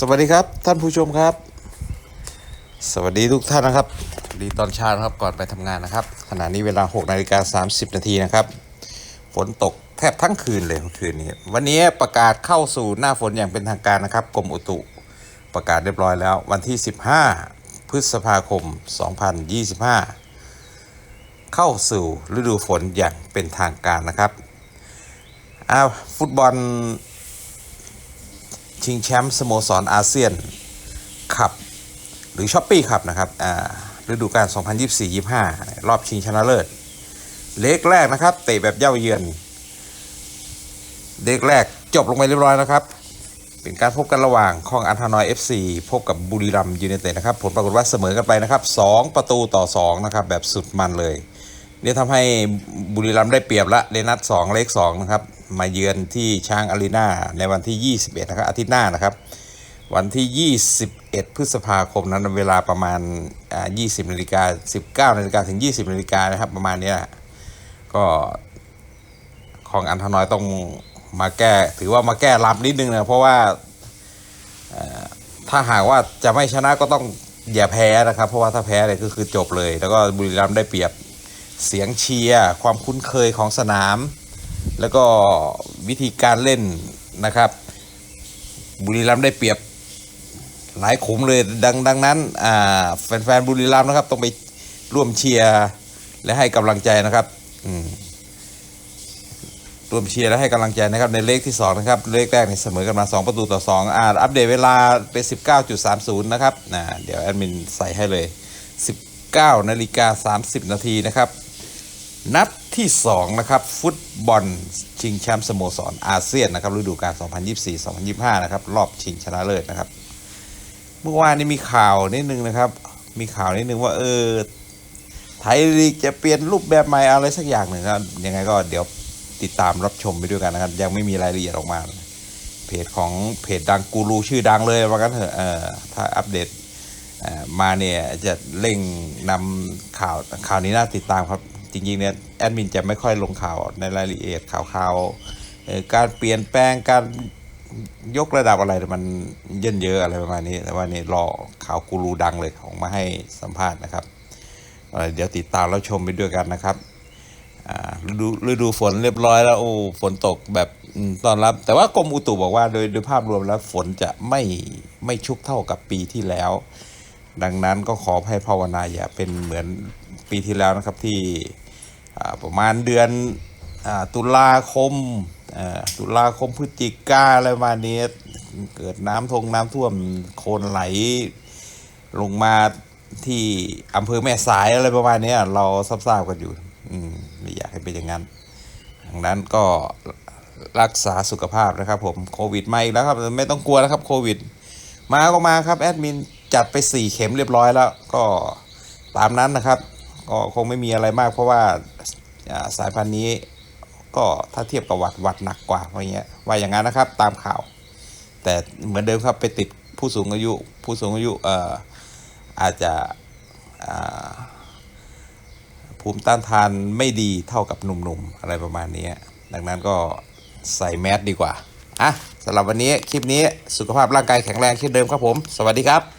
สวัสดีครับท่านผู้ชมครับ สวัสดีทุกท่านนะครับดีตอนเช้านะครับก่อนไปทำงานนะครับ ขณะนี้เวลา6นาฬิกา30 นาทีนะครับ ฝนตกแทบทั้งคืนเลยคืนนี้วันนี้ประกาศเข้าสู่หน้าฝนอย่างเป็นทางการนะครับกรมอุตุประกาศเรียบร้อยแล้ว วันที่ 15 พฤษภาคม 2025 เข้าสู่ฤดูฝนอย่างเป็นทางการนะครับอ้าฟุตบอล ชิงแชมป์สโมสรอาเซียนขับหรือช้อปปี้ขับนะครับฤดูกาล 2024-25 รอบชิงชนะเลิศ เลกแรกนะครับ เตะแบบเย่าเยือน เลกแรกจบลงไปเรียบร้อยนะครับ เป็นการพบกันระหว่างคองอันธานอย FC พบกับบุรีรัมย์ยูไนเต็ดนะครับ ผลปรากฏว่าเสมอกันไปนะครับ 2 ประตูต่อ 2 นะครับ แบบสุดมันเลยนี่ทำให้บุรีรัมได้เปรียบละในนัด 2 เลข2นะครับ มาเยือนที่ช้างอารีนาในวันที่ 21 นะครับอาทิตย์หน้านะครับ วันที่ 21 พฤษภาคมนั้นเวลาประมาณ 20นาฬิกา19นาฬิกาถึง 20นาฬิกานะครับ ประมาณเนี้ยก็ของอันธน้อยต้องมาแก้ ถือว่ามาแก้ลำนิดนึงนะเพราะว่าถ้าหากว่าจะไม่ชนะก็ต้องอย่าแพ้นะครับ เพราะว่าถ้าแพ้เนี่ยก็คือจบเลย แล้วก็บุรีรัมย์ได้เปรียบเสียงเชียร์ความคุ้นเคยของสนาม แล้วก็วิธีการเล่นนะครับ บุรีรัมย์ได้เปรียบหลายขุมเลยดังดังนั้นแฟนๆบุรีรัมย์นะครับ ต้องไปร่วมเชียร์และให้กำลังใจนะครับร่วมเชียร์และให้กำลังใจนะครับ ในเลขที่2นะครับเลขแรกนี่เสมอกันมา 2 ประตูต่อ 2อ่าอัปเดตเวลาเป็น 19.30 นะครับนะเดี๋ยวแอดมินใส่ให้เลย 19นาฬิกา30 นาทีนะครับ นัดที่2นะครับฟุตบอลชิงแชมป์สโมสรอาเซียนนะครับฤดูกาล 2024-2025 นะครับรอบชิงชนะเลิศนะครับ เมื่อวานนี้มีข่าวนิดนึงนะครับ มีข่าวนิดนึงว่าเออไทยลีกจะเปลี่ยนรูปแบบใหม่อะไรสักอย่างหนึ่งครับยังไงก็เดี๋ยวติดตามรับชมไปด้วยกันนะครับ ยังไม่มีรายละเอียดออกมา เพจของเพจดังกูรูชื่อดังเลยว่ากันเถอะเออถ้าอัปเดตมาเนี่ยจะเร่งนำข่าวข่าวนี้น่าติดตามครับ จริงๆเนี่ยแอดมินจะไม่ค่อยลงข่าวในรายละเอียดข่าวข่าวการเปลี่ยนแปลงการยกระดับอะไรมันเยินเยอะอะไรประมาณนี้ แต่ว่านี่รอข่าวกูรูดังเลยของมาให้สัมภาษณ์นะครับเเดี๋ยวติดตามแล้วชมไปด้วยกันนะครับฤดูฤดูฝนเรียบร้อยแล้วโอ้ฝนตกแบบตอนรับ แต่ว่ากรมอุตุบอกว่าโดยโดยภาพรวมแล้วฝนจะไม่ไม่ชุกเท่ากับปีที่แล้ว ดังนั้นก็ขอให้ภาวนาอย่าเป็นเหมือนปีที่แล้วนะครับที่ ประมาณเดือนอตุลาคมตุลาคมพฤศจิกาอะไรประมาณนี้เกิดน้ำทงน้ำท่วมโคลนไหลลงมาที่อำเภอแม่สายอะไรประมาณนี้เราทราบๆกันอยู่มไม่อยากให้เป็นอย่างนั้นดังนั้นก็รักษาสุขภาพนะครับผมโควิดมาอีกแล้วครับไม่ต้องกลัวนะครับโควิด มาก็มาครับแอดมินจัดไป 4 เข็มเรียบร้อยแล้ว ก็ตามนั้นนะครับ ก็คงไม่มีอะไรมากเพราะว่า สายพันธุ์นี้ก็ถ้าเทียบกับหวัดหวัดหนักกว่าอะไรเงี้ยว่าอย่างนั้นนะครับตามข่าว แต่เหมือนเดิมครับไปติดผู้สูงอายุผู้สูงอายุเอ่ออาจจะภูมิต้านทานไม่ดีเท่ากับหนุ่มๆอะไรประมาณนี้ดังนั้นก็ใส่แมสดีกว่าอะสำหรับวันนี้คลิปนี้สุขภาพร่างกายแข็งแรงเช่นเดิมครับผม สวัสดีครับ